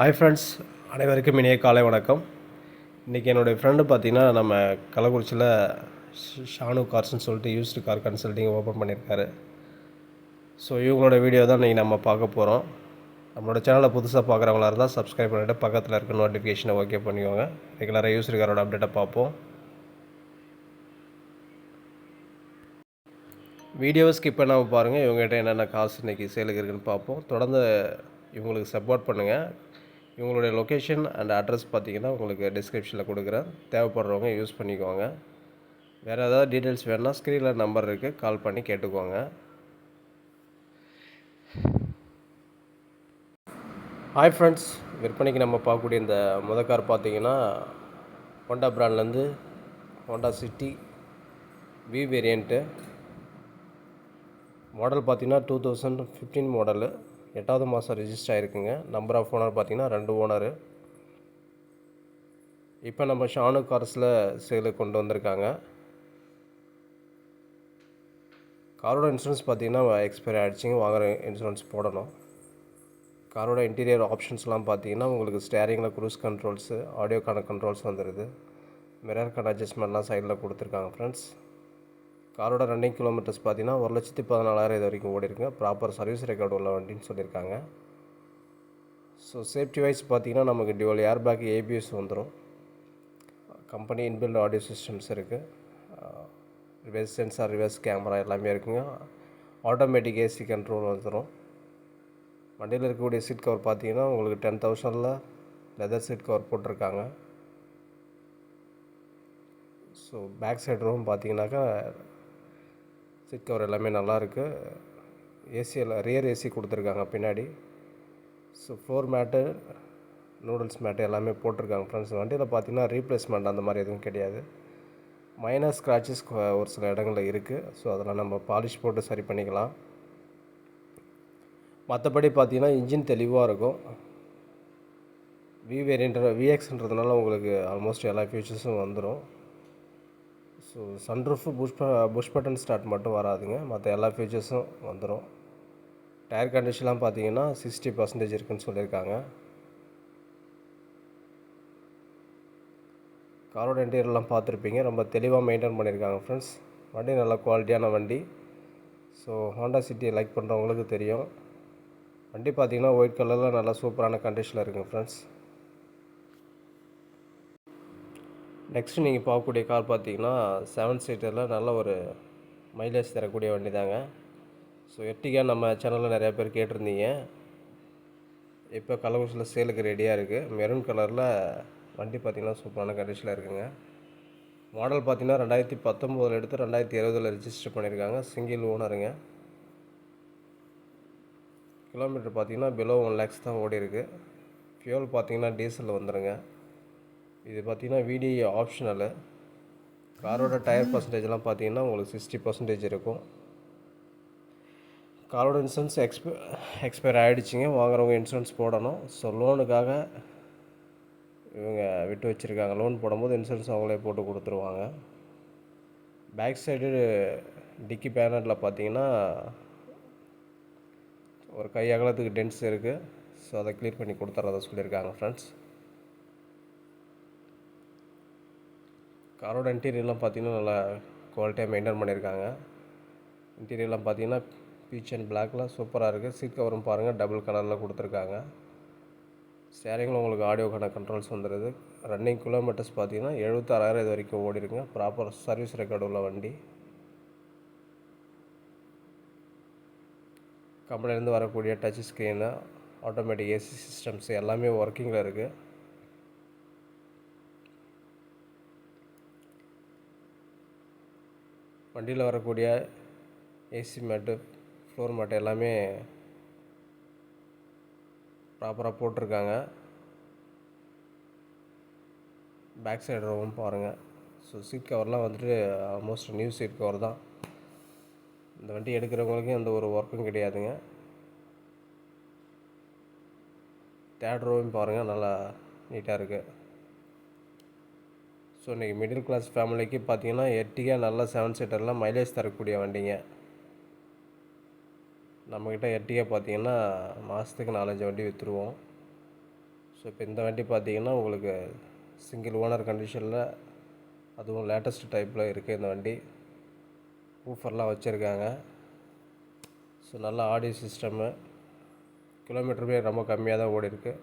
Hi friends அனைவருக்கும் இனிய காலை வணக்கம். இன்றைக்கி என்னுடைய ஃப்ரெண்டு பார்த்திங்கன்னா நம்ம கள்ளக்குறிச்சியில் ஷானு கார்ஸ்னு சொல்லிட்டு யூஸ்டு கார் கன்சல்ட்டிங் ஓப்பன் பண்ணியிருக்காரு. ஸோ இவங்களோட வீடியோ தான் இன்றைக்கி நம்ம பார்க்க போகிறோம் நம்மளோட சேனலை புதுசாக பார்க்குறவங்களா இருந்தால் சப்ஸ்கிரைப் பண்ணிவிட்டு பக்கத்தில் இருக்க நோட்டிஃபிகேஷனை ஓகே பண்ணிக்கோங்க. ரெகுலராக யூஸ்டு காரோட அப்டேட்டை பார்ப்போம். வீடியோவை ஸ்கிப் பண்ணாமல் பாருங்கள் இவங்ககிட்ட என்னென்ன காசு இன்றைக்கி சேலுக்கு இருக்குதுன்னு பார்ப்போம். தொடர்ந்து இவங்களுக்கு சப்போர்ட் பண்ணுங்கள் இவங்களுடைய லொக்கேஷன் அண்ட் அட்ரஸ் பார்த்தீங்கன்னா உங்களுக்கு டிஸ்கிரிப்ஷனில் கொடுக்குறேன். தேவைப்படுறவங்க யூஸ் பண்ணிக்கோங்க. வேறு ஏதாவது டீட்டெயில்ஸ் வேணுன்னா ஸ்க்ரீனில் நம்பர் இருக்குது கால் பண்ணி கேட்டுக்கோங்க. ஹாய் ஃப்ரெண்ட்ஸ் விற்பனைக்கு நம்ம பார்க்கக்கூடிய இந்த முத கார் பார்த்தீங்கன்னா Honda பிராண்ட்லேருந்து Honda City V variant model பார்த்தீங்கன்னா டூ தௌசண்ட் ஃபிஃப்டீன் மாடலு எட்டாவது மாதம் ரிஜிஸ்டர் ஆகிருக்குங்க நம்பர் ஆஃப் ஓனர் பார்த்தீங்கன்னா ரெண்டு ஓனரு இப்போ நம்ம ஷானு கார்ஸில் சேலுக்கு கொண்டு வந்திருக்காங்க. காரோட இன்சூரன்ஸ் பார்த்தீங்கன்னா எக்ஸ்பைரி ஆகிடுச்சிங்க வாங்குற இன்சூரன்ஸ் போடணும். காரோட இன்டீரியர் ஆப்ஷன்ஸ்லாம் பார்த்தீங்கன்னா உங்களுக்கு ஸ்டேரிங்கில் க்ரூஸ் கண்ட்ரோல்ஸு ஆடியோக்கான கண்ட்ரோல்ஸ் வந்துடுது மிரர்க்கான அட்ஜஸ்ட்மெண்ட்லாம் சைடில் கொடுத்துருக்காங்க ஃப்ரெண்ட்ஸ் காரோட ரன்னிங் கிலோமீட்டர்ஸ் பார்த்தீங்கன்னா ஒரு லட்சத்தி பதினாலாயிரம் இது வரைக்கும் ஓடி இருக்குங்க ப்ராப்பர் சர்வீஸ் ரெக்கார்டு உள்ள வண்டின்னு சொல்லியிருக்காங்க. ஸோ சேஃப்டி வைஸ் பார்த்தீங்கன்னா நமக்கு டியூவல் ஏர் பேக் ஏபிஎஸ் வந்துடும் கம்பெனி இன்பில்ட் ஆடியோ சிஸ்டம்ஸ் இருக்குது ரிவர்ஸ் சென்சார் ரிவர்ஸ் கேமரா எல்லாமே இருக்குங்க. ஆட்டோமேட்டிக் ஏசி கண்ட்ரோல் வந்துடும் வண்டியில் இருக்கக்கூடிய சீட் கவர் பார்த்தீங்கன்னா உங்களுக்கு டென் தௌசண்டில் லெதர் சீட் கவர் போட்டிருக்காங்க. ஸோ பேக் சைடு ரூம் பார்த்தீங்கன்னாக்கா சீட் கவர் எல்லாமே நல்லாயிருக்கு. ஏசியில் ரியர் ஏசி கொடுத்துருக்காங்க பின்னாடி. So floor mat noodles mat எல்லாமே போட்டிருக்காங்க ஃப்ரெண்ட்ஸ் வண்டியில் பார்த்தீங்கன்னா ரீப்ளேஸ்மெண்ட் அந்த மாதிரி எதுவும் கிடையாது. மைனர் ஸ்க்ராச்சஸ் ஒரு சில இடங்களில் இருக்குது ஸோ அதெல்லாம் நம்ம பாலிஷ் போட்டு சரி பண்ணிக்கலாம். மற்றபடி பார்த்தீங்கன்னா இன்ஜின் தெளிவாக இருக்கும். வி வேரியன்ற விஎக்ஸ்ன்றதுனால உங்களுக்கு ஆல்மோஸ்ட் எல்லா ஃபியூச்சர்ஸும் வந்துடும் so sunroof push push button start மட்டும் வராதுங்க. மற்ற எல்லா ஃபீச்சர்ஸும் வந்துடும் டயர் கண்டிஷன்லாம் பார்த்தீங்கன்னா சிக்ஸ்டி பர்சன்டேஜ் இருக்குன்னு சொல்லியிருக்காங்க. காரோட இன்டீரியர்லாம் பார்த்துருப்பீங்க. ரொம்ப தெளிவாக மெயின்டைன் பண்ணியிருக்காங்க ஃப்ரெண்ட்ஸ் வண்டி நல்ல குவாலிட்டியான வண்டி. ஸோ ஹோண்டா சிட்டியை லைக் பண்ணுறவங்களுக்கு தெரியும். வண்டி பார்த்தீங்கன்னா ஒயிட் கலரில் நல்லா சூப்பரான கண்டிஷனில் இருக்குங்க ஃப்ரெண்ட்ஸ் நெக்ஸ்ட்டு நீங்கள் பார்க்கக்கூடிய கார் பார்த்தீங்கன்னா செவன் சீட்டரில் நல்ல ஒரு மைலேஜ் தரக்கூடிய வண்டி தாங்க. ஸோ எர்டிகா நம்ம சேனலில் நிறையா பேர் கேட்டிருந்தீங்க. இப்போ கள்ளக்குறிச்சியில் சேலுக்கு ரெடியாக இருக்குது மெரூன் கலரில் வண்டி பார்த்திங்கன்னா சூப்பரான கண்டிஷனில் இருக்குங்க. மாடல் பார்த்தீங்கன்னா ரெண்டாயிரத்தி பத்தொம்போதில் எடுத்து ரெண்டாயிரத்தி இருபதில் ரிஜிஸ்டர் பண்ணியிருக்காங்க. சிங்கிள் ஓனருங்க கிலோமீட்டர் பார்த்தீங்கன்னா பிலோ ஒன் லேக்ஸ் தான் ஓடி இருக்குது ஃபியூல் பார்த்தீங்கன்னா டீசலில் வந்துடுங்க இது பார்த்தீங்கன்னா விடிஐ ஆப்ஷனலு காரோட டயர் பர்சன்டேஜ்லாம் பார்த்தீங்கன்னா உங்களுக்கு சிக்ஸ்டி பர்சன்டேஜ் இருக்கும். காரோட இன்சூரன்ஸ் எக்ஸ்ப எக்ஸ்பயர் ஆகிடுச்சிங்க வாங்குறவங்க இன்சூரன்ஸ் போடணும். ஸோ லோனுக்காக இவங்க விட்டு வச்சுருக்காங்க. லோன் போடும்போது இன்சூரன்ஸ் அவங்களே போட்டு கொடுத்துருவாங்க. பேக் சைடு டிக்கி பேனட்டில் பார்த்தீங்கன்னா ஒரு கை அகலத்துக்கு டென்ஸ் இருக்குது ஸோ அதை க்ளியர் பண்ணி கொடுத்துறதா சொல்லியிருக்காங்க ஃப்ரெண்ட்ஸ் காரோட இன்டீரியர்லாம் பார்த்தீங்கன்னா நல்லா குவாலிட்டியாக மெயின்டைன் பண்ணியிருக்காங்க. இன்டீரியர்லாம் பார்த்தீங்கன்னா பீச் அண்ட் பிளாக்லாம் சூப்பராக இருக்குது சீட் கவரும் பாருங்கள் டபுள் கலரில் கொடுத்துருக்காங்க. ஸ்டேரிங்கில் உங்களுக்கு ஆடியோக்கான கண்ட்ரோல்ஸ் வந்துடுது ரன்னிங் கிலோமீட்டர்ஸ் பார்த்தீங்கன்னா எழுபத்தாறாயிரம் இது வரைக்கும் ஓடிருங்க ப்ராப்பர் சர்வீஸ் ரெக்கார்டு உள்ள வண்டி. கம்பெனிலேருந்து வரக்கூடிய touch screen automatic AC systems எல்லாமே ஒர்க்கிங்கில் இருக்குது வண்டியில் வரக்கூடிய ஏசி மேட்டு ஃப்ளோர் மேட்டு எல்லாமே ப்ராப்பராக போட்டிருக்காங்க. பேக் சைடு ரோவும் பாருங்கள் ஸோ சீட் கவர்லாம் வந்துட்டு ஆல்மோஸ்ட் நியூ சீட் கவர் தான். இந்த வண்டி எடுக்கிறவங்களுக்கும் எந்த ஒரு ஒர்க்கும் கிடையாதுங்க. தேர்ட் ரோவும் பாருங்கள் நல்லா நீட்டாக இருக்குது ஸோ இன்றைக்கி மிடில் கிளாஸ் ஃபேமிலிக்கு பார்த்தீங்கன்னா எட்டிகா நல்ல செவன் சீட்டர்லாம் மைலேஜ் தரக்கூடிய வண்டிங்க. நம்மக்கிட்ட எட்டிகா பார்த்தீங்கன்னா மாதத்துக்கு நாலஞ்சு வண்டி விற்றுருவோம் ஸோ இப்போ இந்த வண்டி பார்த்தீங்கன்னா உங்களுக்கு சிங்கிள் ஓனர் கண்டிஷனில் அதுவும் லேட்டஸ்ட் டைப்பில் இருக்குது இந்த வண்டி. ஊஃபர்லாம் வச்சுருக்காங்க. ஸோ நல்ல ஆடியோ சிஸ்டம்மு கிலோமீட்டருமே ரொம்ப கம்மியாக தான் ஓடி இருக்குது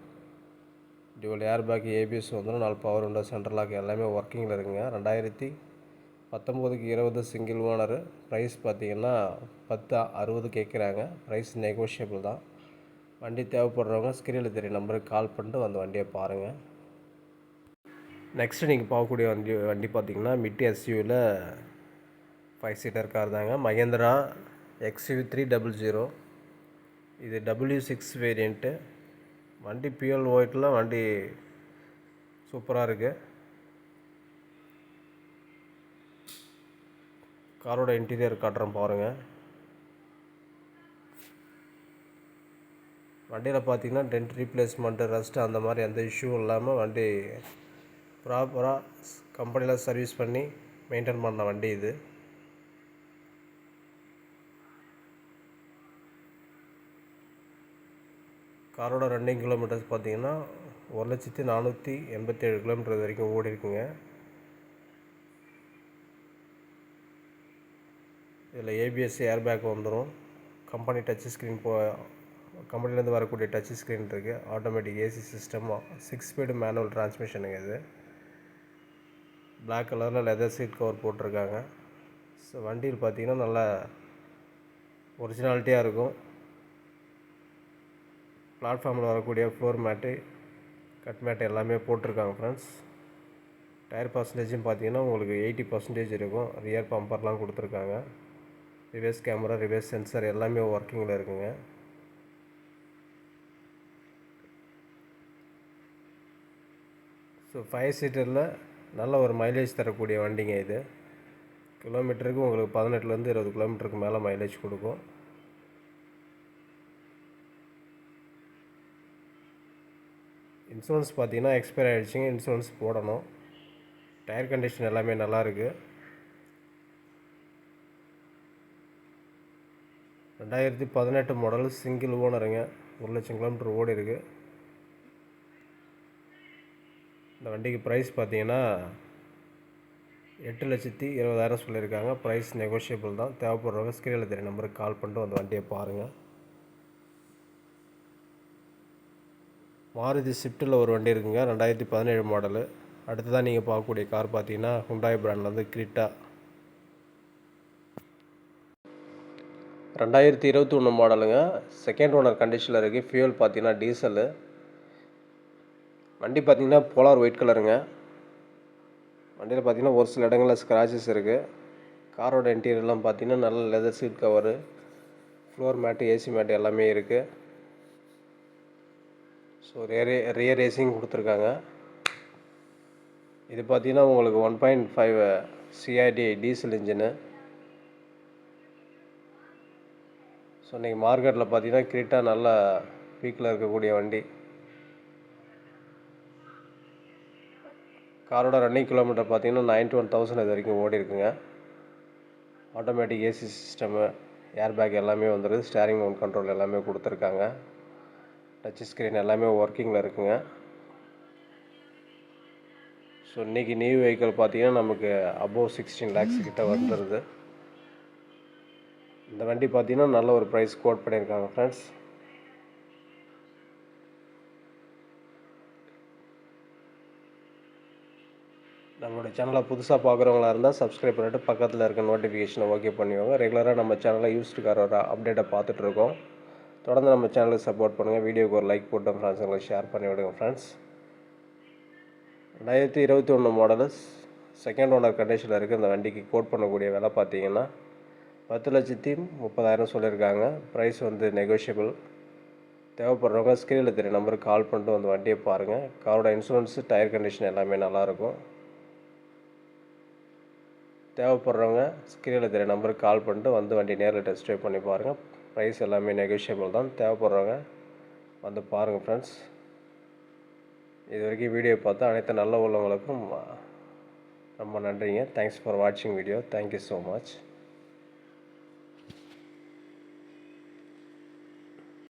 டியூவல் ஏர் பேக் ஏபிஎஸ் வந்துடும் நாலு பவர் விண்டோ சென்ட்ரல் லாக் எல்லாமே ஒர்க்கிங்கில் இருக்குங்க. ரெண்டாயிரத்தி பத்தொம்போதுக்கு இருபது சிங்கிள் ஓனரு ப்ரைஸ் பார்த்தீங்கன்னா பத்து அறுபது கேட்குறாங்க ப்ரைஸ் நெகோஷியபிள் தான். வண்டி தேவைப்படுறவங்க ஸ்க்ரீனில் தெரிய நம்பருக்கு கால் பண்ணிட்டு அந்த வண்டியை பாருங்கள் நெக்ஸ்ட்டு நீங்கள் பார்க்கக்கூடிய வண்டி வண்டி பார்த்தீங்கன்னா மிட் எஸ்யூவில் ஃபைவ் சீட்டர் கார் தாங்க. Mahindra XU three double zero இது டபுள்யூ சிக்ஸ் வேரியண்ட்டு வண்டி பியூல் ஒயிட்டில் வண்டி சூப்பராக இருக்குது காரோட இன்டீரியர் காட்டுறேன் பாருங்கள் வண்டியில் பார்த்தீங்கன்னா டென்ட் ரீப்ளேஸ்மெண்ட்டு ரஸ்ட்டு அந்த மாதிரி எந்த இஷ்யூவும் இல்லாமல் வண்டி ப்ராப்பராக கம்பெனியில் சர்வீஸ் பண்ணி மெயின்டைன் பண்ண வண்டி இது. காரோட ரன்னிங் கிலோமீட்டர்ஸ் பார்த்தீங்கன்னா ஒரு லட்சத்தி நானூற்றி எண்பத்தேழு கிலோமீட்டர் வரைக்கும் ஓடி இருக்குங்க. இதில் ஏபிஎஸ் ஏர்பேக் வந்துடும் கம்பெனி டச் ஸ்க்ரீன் போ கம்பெனிலேருந்து வரக்கூடிய டச் ஸ்க்ரீன் இருக்குது automatic AC system six speed manual டிரான்ஸ்மிஷனுங்க இது. பிளாக் கலரில் லெதர் சீட் கவர் போட்டிருக்காங்க. ஸோ வண்டியில் பார்த்தீங்கன்னா நல்லா ஒரிஜினாலிட்டியாக இருக்கும். பிளாட்ஃபார்மில் வரக்கூடிய ஃப்ளோர் மேட்டு கட் மேட்டு எல்லாமே போட்டிருக்காங்க ஃப்ரெண்ட்ஸ் டயர் பர்சன்டேஜும் பார்த்தீங்கன்னா உங்களுக்கு எயிட்டி பர்சன்டேஜ் இருக்கும். ரியர் பம்பர்லாம் கொடுத்துருக்காங்க. ரிவர்ஸ் கேமரா ரிவர்ஸ் சென்சர் எல்லாமே ஒர்க்கிங்கில் இருக்குங்க. ஸோ ஃபைவ் சீட்டரில் நல்ல ஒரு மைலேஜ் தரக்கூடிய வண்டிங்க இது. கிலோமீட்டருக்கு உங்களுக்கு பதினெட்டுலேருந்து இருபது கிலோமீட்டருக்கு மேலே மைலேஜ் கொடுக்கும். இன்சூரன்ஸ் பார்த்தீங்கன்னா எக்ஸ்பைர் ஆகிடுச்சிங்க இன்சூரன்ஸ் போடணும். டயர் கண்டிஷன் எல்லாமே நல்லா இருக்குது ரெண்டாயிரத்தி பதினெட்டு மாடல் சிங்கிள் ஓனருங்க ஒரு லட்சம் கிலோமீட்டர் ஓடி இருக்குது இந்த வண்டிக்கு ப்ரைஸ் பார்த்தீங்கன்னா எட்டு லட்சத்தி இருபதாயிரம் சொல்லியிருக்காங்க. ப்ரைஸ் நெகோஷியபிள் தான். தேவைப்படுறவங்க ஸ்கிரீனில் தெரிய நம்பருக்கு கால் பண்ணிட்டு அந்த வண்டியை பாருங்கள் மாருதி ஸ்விஃப்ட்டில் ஒரு வண்டி இருக்குங்க ரெண்டாயிரத்தி பதினேழு மாடலு அடுத்ததான் நீங்கள் பார்க்கக்கூடிய கார் பார்த்தீங்கன்னா ஹுண்டாய் வந்து கிரிட்டா ரெண்டாயிரத்தி இருபத்தி ஒன்று மாடலுங்க செகண்ட் ஓனர் கண்டிஷனில் இருக்குது ஃபியூல் பார்த்தீங்கன்னா டீசலு வண்டி பார்த்தீங்கன்னா போலார் ஒயிட் கலருங்க வண்டியில் பார்த்தீங்கன்னா ஒரு சில இடங்களில் ஸ்க்ராச்சஸ் இருக்குது காரோட இன்டீரியர்லாம் பார்த்தீங்கன்னா நல்ல leather seat cover floor mat AC mat எல்லாமே இருக்குது ஸோ ரேரே ரியர் ரேசிங் கொடுத்துருக்காங்க. இது பார்த்தீங்கன்னா உங்களுக்கு one point five CRD diesel engine so இன்றைக்கி மார்க்கெட்டில் பார்த்தீங்கன்னா கிரிட்டா நல்ல பீக்கில் இருக்கக்கூடிய வண்டி. காரோட ரன்னிங் கிலோமீட்டர் பார்த்தீங்கன்னா நைன்டி ஒன் தௌசண்ட் இது வரைக்கும் ஓடி இருக்குங்க. Automatic AC system air bag எல்லாமே வந்துடுது ஸ்டேரிங் ஒன் கண்ட்ரோல் எல்லாமே கொடுத்துருக்காங்க. டச் ஸ்க்ரீன் எல்லாமே ஒர்க்கிங்கில் இருக்குங்க. ஸோ இன்றைக்கி நியூ வெஹிக்கிள் பார்த்தீங்கன்னா நமக்கு அபோவ் சிக்ஸ்டீன் லேக்ஸ் கிட்ட வந்துடுது இந்த வண்டி பார்த்தீங்கன்னா நல்ல ஒரு ப்ரைஸ் கோட் பண்ணியிருக்காங்க ஃப்ரெண்ட்ஸ் நம்மளுடைய சேனலை புதுசாக பார்க்குறவங்களா இருந்தால் சப்ஸ்கிரைப் பண்ணிட்டு பக்கத்தில் இருக்க நோட்டிஃபிகேஷனை ஓகே பண்ணிக்கோங்க. ரெகுலராக நம்ம சேனலில் யூஸ்டு காரோட அப்டேட்டை பார்த்துட்ருக்கோம் தொடர்ந்து நம்ம சேனலுக்கு சப்போர்ட் பண்ணுங்கள் வீடியோக்கு ஒரு லைக் போட்டோம் ஃப்ரெண்ட்ஸுங்களுக்கு ஷேர் பண்ணி விடுங்க ஃப்ரெண்ட்ஸ் ரெண்டாயிரத்தி இருபத்தி ஒன்று மாடலு செகண்ட் ஓனர் கண்டிஷனில் இருக்குது இந்த வண்டிக்கு கோட் பண்ணக்கூடிய விலை பார்த்தீங்கன்னா பத்து லட்சத்தி முப்பதாயிரம் சொல்லியிருக்காங்க. ப்ரைஸ் வந்து நெகோஷியபிள் தேவைப்படுறவங்க ஸ்க்ரீனில் தெரிய நம்பருக்கு கால் பண்ணிட்டு வந்து வண்டியை பாருங்கள் காரோட இன்சூரன்ஸு டயர் கண்டிஷன் எல்லாமே நல்லாயிருக்கும். தேவைப்படுறவங்க ஸ்க்ரீனில் தெரிய நம்பருக்கு கால் பண்ணிட்டு வந்து வண்டி நேரில் டெஸ்ட் ட்ரைவ் பண்ணி பாருங்கள் ப்ரைஸ் எல்லாமே நெகோஷியபிள் தான். தேவைப்படுறவங்க வந்து பாருங்கள் ஃப்ரெண்ட்ஸ் இது வரைக்கும் வீடியோ பார்த்து அனைத்து நல்ல உள்ளவங்களுக்கும் ரொம்ப நன்றிங்க. தேங்க்ஸ் ஃபார் வாட்சிங் video thank you so much